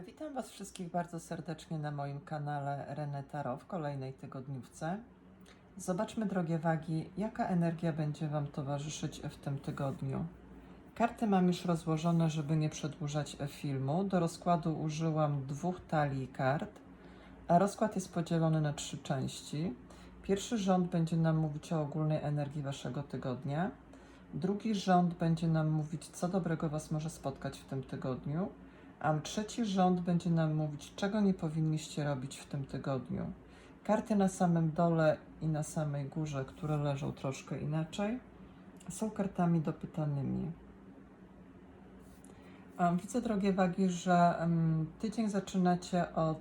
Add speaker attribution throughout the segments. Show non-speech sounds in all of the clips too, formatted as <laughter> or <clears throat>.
Speaker 1: Witam Was wszystkich bardzo serdecznie na moim kanale René Tarot w kolejnej tygodniówce. Zobaczmy, drogie wagi, jaka energia będzie Wam towarzyszyć w tym tygodniu. Karty mam już rozłożone, żeby nie przedłużać filmu. Do rozkładu użyłam dwóch talii kart, a rozkład jest podzielony na trzy części. Pierwszy rząd będzie nam mówić o ogólnej energii Waszego tygodnia. Drugi rząd będzie nam mówić, co dobrego Was może spotkać w tym tygodniu. Trzeci rząd będzie nam mówić, czego nie powinniście robić w tym tygodniu. Karty na samym dole i na samej górze, które leżą troszkę inaczej, są kartami dopytanymi. Widzę, drogie wagi, że tydzień zaczynacie od,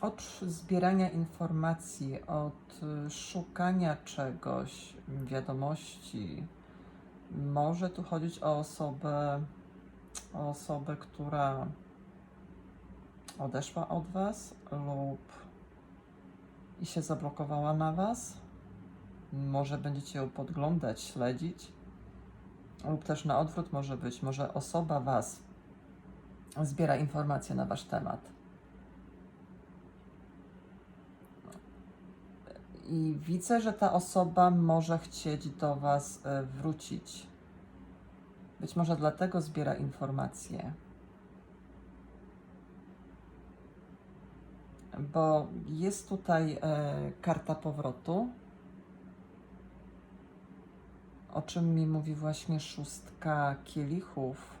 Speaker 1: od zbierania informacji, od y, szukania czegoś, wiadomości. Może tu chodzić o osobę, osobę, która odeszła od Was lub i się zablokowała na Was. Może będziecie ją podglądać, śledzić, lub też na odwrót może być, może osoba Was zbiera informacje na Wasz temat. I widzę, że ta osoba może chcieć do Was e, wrócić. Być może dlatego zbiera informacje. Bo jest tutaj e, karta powrotu, o czym mi mówi właśnie szóstka kielichów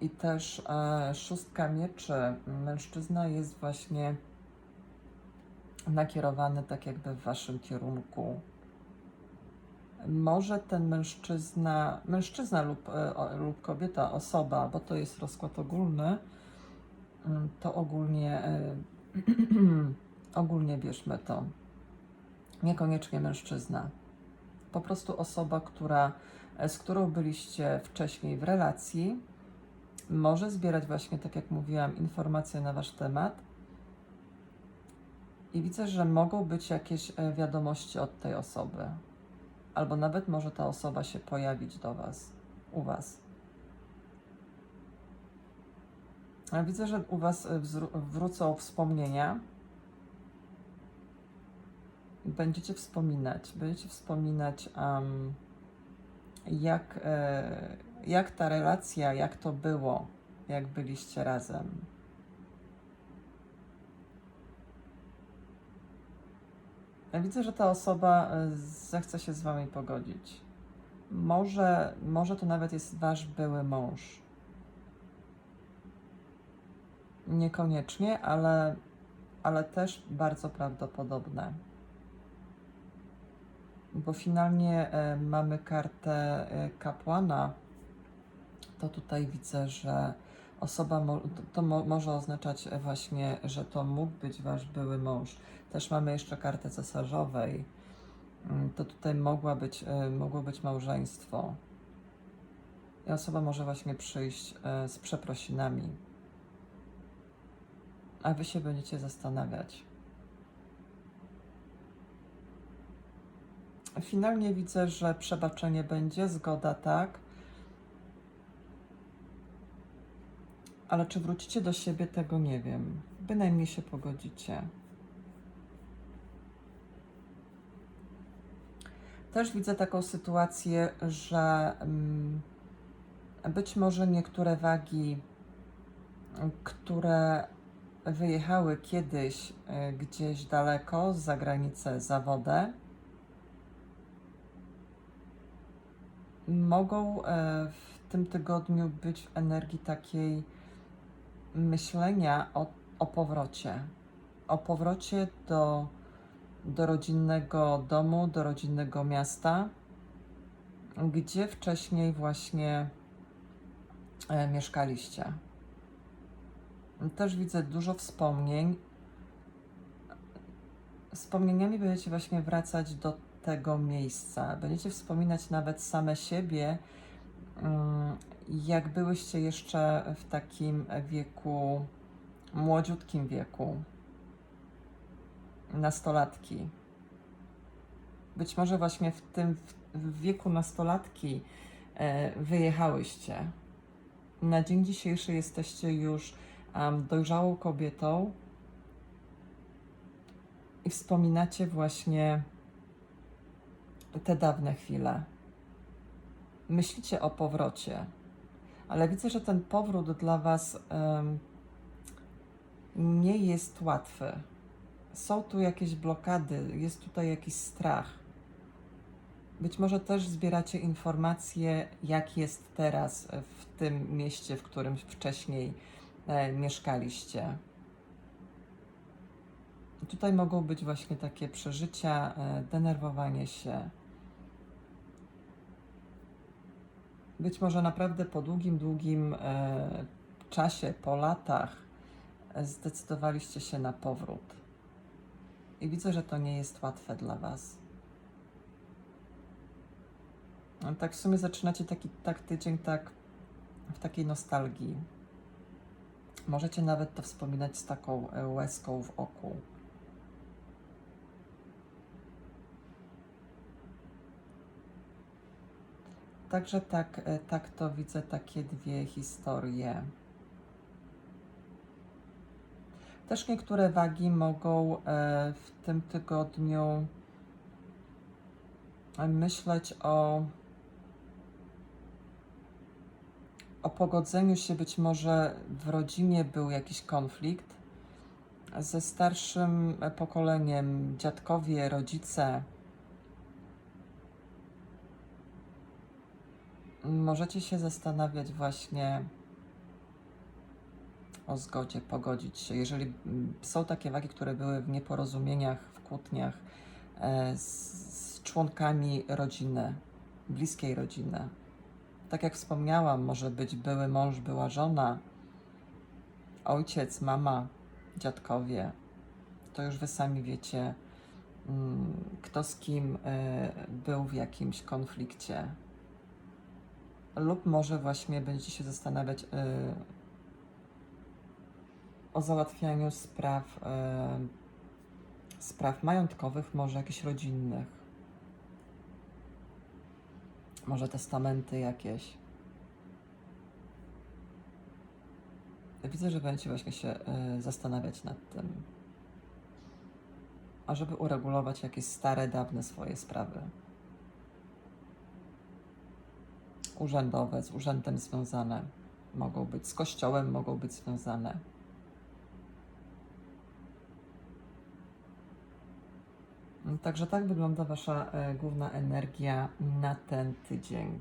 Speaker 1: i też e, szóstka mieczy. Mężczyzna jest właśnie nakierowany tak jakby w waszym kierunku może ten mężczyzna, mężczyzna lub, e, lub kobieta, osoba, bo to jest rozkład ogólny, mm, to ogólnie, e, <clears throat> ogólnie bierzmy to. Niekoniecznie mężczyzna. Po prostu osoba, która, e, z którą byliście wcześniej w relacji, może zbierać właśnie, tak jak mówiłam, informacje na wasz temat. I widzę, że mogą być jakieś wiadomości od tej osoby albo nawet może ta osoba się pojawić do Was, u Was. Ja widzę, że u Was wzró- wrócą wspomnienia. Będziecie wspominać, będziecie wspominać, um, jak, e, jak ta relacja, jak to było, jak byliście razem. Widzę, że ta osoba y, zechce się z wami pogodzić. Może, może to nawet jest wasz były mąż. Niekoniecznie, ale, ale też bardzo prawdopodobne. Bo finalnie e, mamy kartę e, kapłana. To tutaj widzę, że osoba, to, to mo- może oznaczać właśnie, że to mógł być wasz były mąż. Też mamy jeszcze kartę cesarzowej. Mm, To tutaj mogła być, e, mogło być małżeństwo. I osoba może właśnie przyjść e, z przeprosinami. A wy się będziecie zastanawiać. Finalnie widzę, że przebaczenie będzie, zgoda tak. Ale czy wrócicie do siebie, tego nie wiem. Bynajmniej się pogodzicie. Też widzę taką sytuację, że mm, być może niektóre wagi, które wyjechały kiedyś y, gdzieś daleko, za granicę, za wodę, mogą e, w tym tygodniu być w energii takiej myślenia o, o powrocie. O powrocie do, do rodzinnego domu, do rodzinnego miasta, gdzie wcześniej właśnie e, mieszkaliście. Też widzę dużo wspomnień. Wspomnieniami będziecie właśnie wracać do tego miejsca. Będziecie wspominać nawet same siebie, jak byłyście jeszcze w takim wieku, młodziutkim wieku, nastolatki. Być może właśnie w tym w- wieku nastolatki e, wyjechałyście Na dzień dzisiejszy jesteście już dojrzałą kobietą i wspominacie właśnie te dawne chwile. Myślicie o powrocie, ale widzę, że ten powrót dla Was nie jest łatwy. Są tu jakieś blokady, jest tutaj jakiś strach. Być może też zbieracie informacje, jak jest teraz w tym mieście, w którym wcześniej e, mieszkaliście. Tutaj mogą być właśnie takie przeżycia, e, denerwowanie się. Być może naprawdę po długim, długim e, czasie, po latach, e, zdecydowaliście się na powrót. I widzę, że to nie jest łatwe dla Was. No, tak w sumie zaczynacie taki tak tydzień tak w takiej nostalgii. Możecie nawet to wspominać z taką e, łezką w oku. Także tak, e, tak to widzę takie dwie historie. Też niektóre wagi mogą e, w tym tygodniu e, myśleć o, o pogodzeniu się. Być może w rodzinie był jakiś konflikt ze starszym pokoleniem, dziadkowie, rodzice. Możecie się zastanawiać właśnie o zgodzie, pogodzić się. Jeżeli mm, są takie wagi, które były w nieporozumieniach, w kłótniach e, z, z członkami rodziny, bliskiej rodziny. Tak jak wspomniałam, może być były mąż, była żona, ojciec, mama, dziadkowie. To już wy sami wiecie, mm, kto z kim e, był w jakimś konflikcie. Lub może właśnie będziecie się zastanawiać, e, o załatwianiu spraw, e, spraw majątkowych, może jakichś rodzinnych. Może testamenty jakieś. Widzę, że będziecie właśnie się e, zastanawiać nad tym. A żeby uregulować jakieś stare, dawne swoje sprawy. Urzędowe, z urzędem związane. Mogą być, z kościołem mogą być związane. Także tak wygląda Wasza e, główna energia na ten tydzień.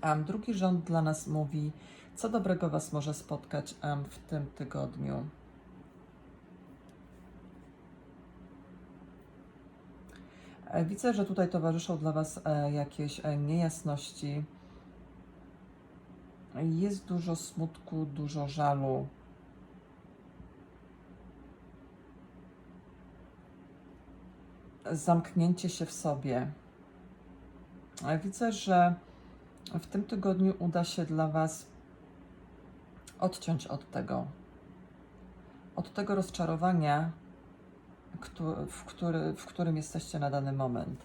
Speaker 1: A drugi rząd dla nas mówi, co dobrego Was może spotkać w tym tygodniu. Widzę, że tutaj towarzyszą dla Was e, jakieś e, niejasności. Jest dużo smutku, dużo żalu. zamknięcie się w sobie. Widzę, że w tym tygodniu uda się dla Was odciąć od tego, od tego rozczarowania, w, który, w którym jesteście na dany moment.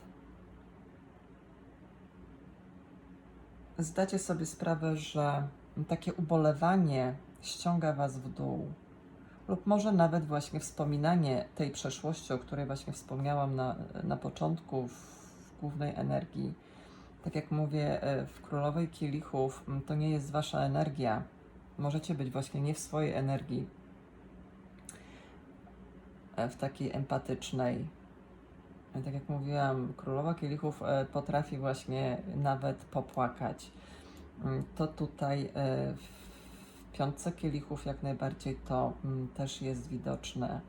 Speaker 1: Zdacie sobie sprawę, że takie ubolewanie ściąga Was w dół lub może nawet właśnie wspominanie tej przeszłości, o której właśnie wspomniałam na, na początku w, w głównej energii. Tak jak mówię, e, w Królowej Kielichów to nie jest wasza energia. Możecie być właśnie nie w swojej energii, w takiej empatycznej. E, Tak jak mówiłam, Królowa Kielichów e, potrafi właśnie nawet popłakać. Mm, To tutaj e, w piątce kielichów jak najbardziej to mm, też jest widoczne.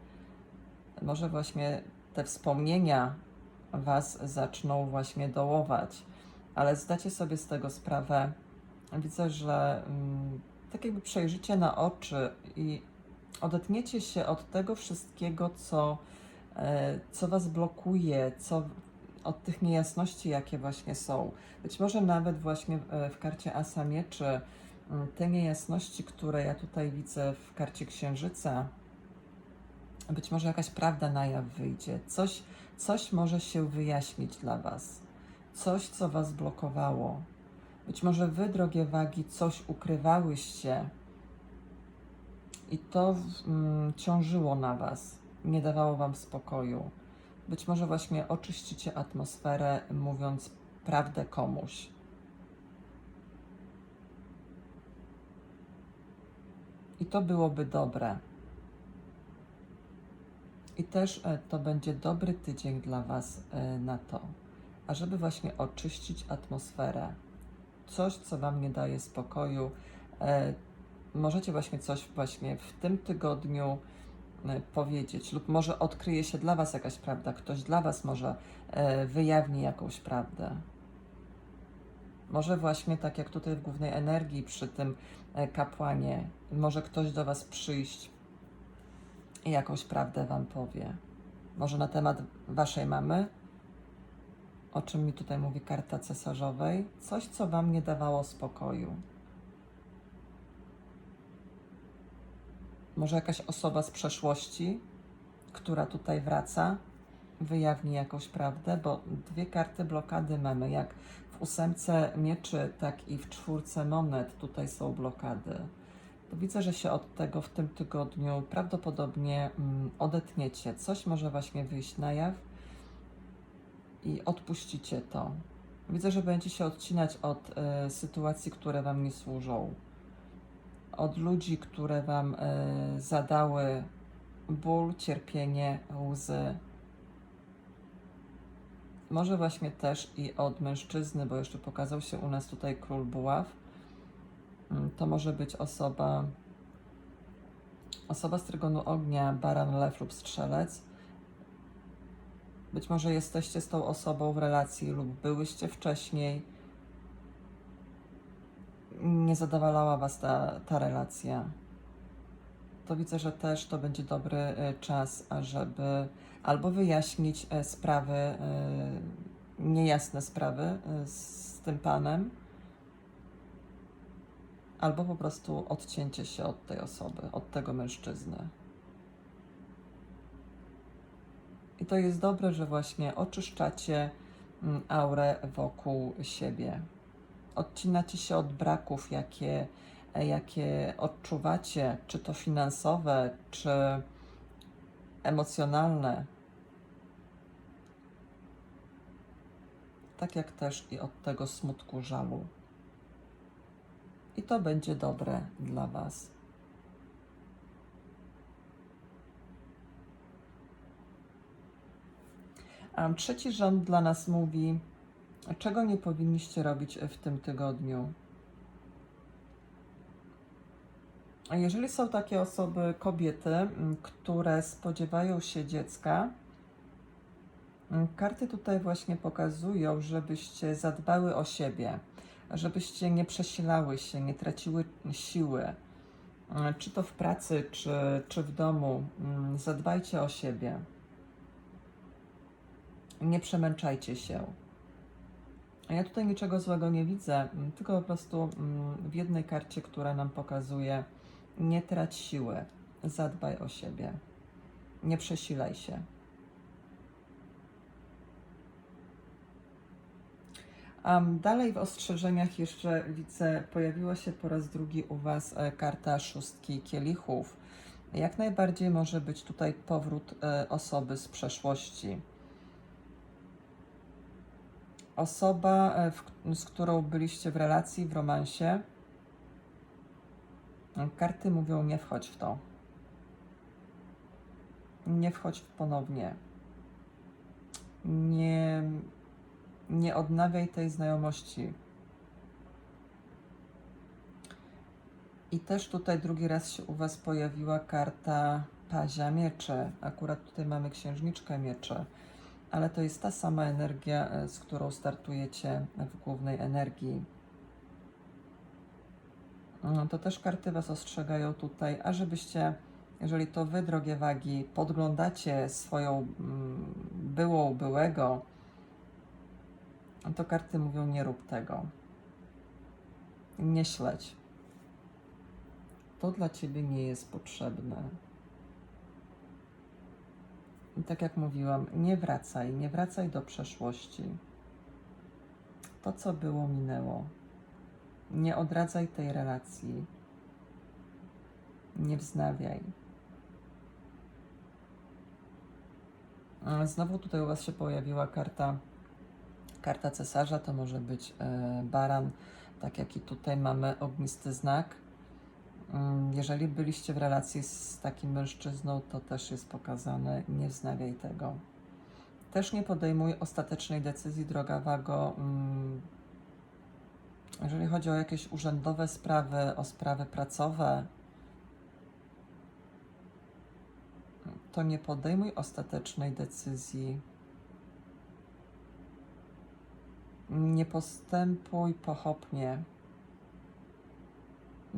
Speaker 1: Może właśnie te wspomnienia Was zaczną właśnie dołować, ale zdacie sobie z tego sprawę. Widzę, że mm, tak jakby przejrzycie na oczy i odetniecie się od tego wszystkiego, co, e, co Was blokuje, co, od tych niejasności, jakie właśnie są. Być może nawet właśnie e, w karcie Asa Mieczy mm, te niejasności, które ja tutaj widzę w karcie Księżyca, być może jakaś prawda na jaw wyjdzie, coś, coś może się wyjaśnić dla Was, coś, co Was blokowało. Być może wy, drogie wagi, coś ukrywałyście i to mm, ciążyło na was, nie dawało wam spokoju. Być może właśnie oczyścicie atmosferę, mówiąc prawdę komuś. I to byłoby dobre. I też e, to będzie dobry tydzień dla Was e, na to, ażeby właśnie oczyścić atmosferę. Coś, co Wam nie daje spokoju. Możecie właśnie coś właśnie w tym tygodniu e, powiedzieć, lub może odkryje się dla Was jakaś prawda, ktoś dla Was może e, wyjawni jakąś prawdę. Może właśnie tak jak tutaj w głównej energii przy tym e, kapłanie, może ktoś do Was przyjść i jakąś prawdę Wam powie. Może na temat Waszej mamy, o czym mi tutaj mówi karta cesarzowej, coś, co Wam nie dawało spokoju. Może jakaś osoba z przeszłości, która tutaj wraca, wyjawni jakąś prawdę, bo dwie karty blokady mamy, jak w ósemce mieczy, tak i w czwórce monet tutaj są blokady. To widzę, że się od tego w tym tygodniu prawdopodobnie mm, odetniecie. Coś może właśnie wyjść na jaw i odpuścicie to. Widzę, że będziecie się odcinać od e, sytuacji, które Wam nie służą. Od ludzi, które Wam e, zadały ból, cierpienie, łzy. Może właśnie też i od mężczyzny, bo jeszcze pokazał się u nas tutaj król buław. Mm, To może być osoba, osoba z trygonu ognia, baran, lew lub strzelec. Być może jesteście z tą osobą w relacji lub byłyście wcześniej. Nie zadowalała Was ta, ta relacja. To widzę, że też to będzie dobry e, czas, ażeby albo wyjaśnić e, sprawy, e, niejasne sprawy z tym panem, albo po prostu odcięcie się od tej osoby, od tego mężczyzny. I to jest dobre, że właśnie oczyszczacie mm, aurę wokół siebie. Odcinacie się od braków, jakie, e, jakie odczuwacie, czy to finansowe, czy emocjonalne. Tak jak też i od tego smutku, żalu. I to będzie dobre dla Was. Trzeci rząd dla nas mówi, czego nie powinniście robić w tym tygodniu. A Jeżeli są takie osoby, kobiety, które spodziewają się dziecka, karty tutaj właśnie pokazują, żebyście zadbały o siebie, żebyście nie przesilały się, nie traciły siły, m, czy to w pracy, czy, czy w domu. Zadbajcie o siebie. Nie przemęczajcie się. Ja tutaj niczego złego nie widzę, m, tylko po prostu mm, w jednej karcie, która nam pokazuje, nie trać siły, zadbaj o siebie, nie przesilaj się. Dalej w ostrzeżeniach jeszcze widzę, pojawiła się po raz drugi u Was e, karta szóstki kielichów. Jak najbardziej może być tutaj powrót e, osoby z przeszłości. Osoba, e, w, z którą byliście w relacji, w romansie. Karty mówią, nie wchodź w to. Nie wchodź ponownie. Nie, nie odnawiaj tej znajomości. I też tutaj drugi raz się u Was pojawiła karta Pazia Mieczy. Akurat tutaj mamy księżniczkę mieczy, ale to jest ta sama energia, e, z którą startujecie w głównej energii. No, to też karty Was ostrzegają tutaj, a żebyście, jeżeli to Wy, drogie wagi, podglądacie swoją mm, byłą, byłego, to karty mówią nie rób tego. Nie śledź. To dla Ciebie nie jest potrzebne. I tak jak mówiłam, nie wracaj, nie wracaj do przeszłości. To, co było, minęło. Nie odradzaj tej relacji. Nie wznawiaj. Znowu tutaj u Was się pojawiła karta, karta cesarza, to może być e, baran, tak jak i tutaj mamy ognisty znak. Jeżeli byliście w relacji z takim mężczyzną, to też jest pokazane, nie wznawiaj tego. Też nie podejmuj ostatecznej decyzji, droga Wago. mm, Jeżeli chodzi o jakieś urzędowe sprawy, o sprawy pracowe, to nie podejmuj ostatecznej decyzji. Nie postępuj pochopnie,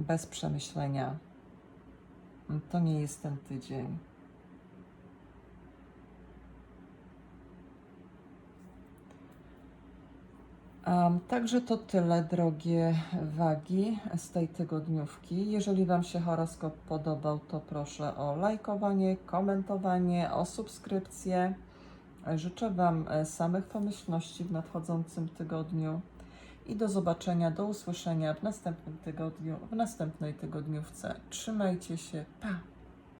Speaker 1: bez przemyślenia. To nie jest ten tydzień. Um, także to tyle, drogie wagi, z tej tygodniówki. Jeżeli Wam się horoskop podobał, to proszę o lajkowanie, komentowanie, o subskrypcję. Życzę Wam e, samych pomyślności w nadchodzącym tygodniu i do zobaczenia, do usłyszenia w następnym tygodniu, w następnej tygodniówce. Trzymajcie się, pa!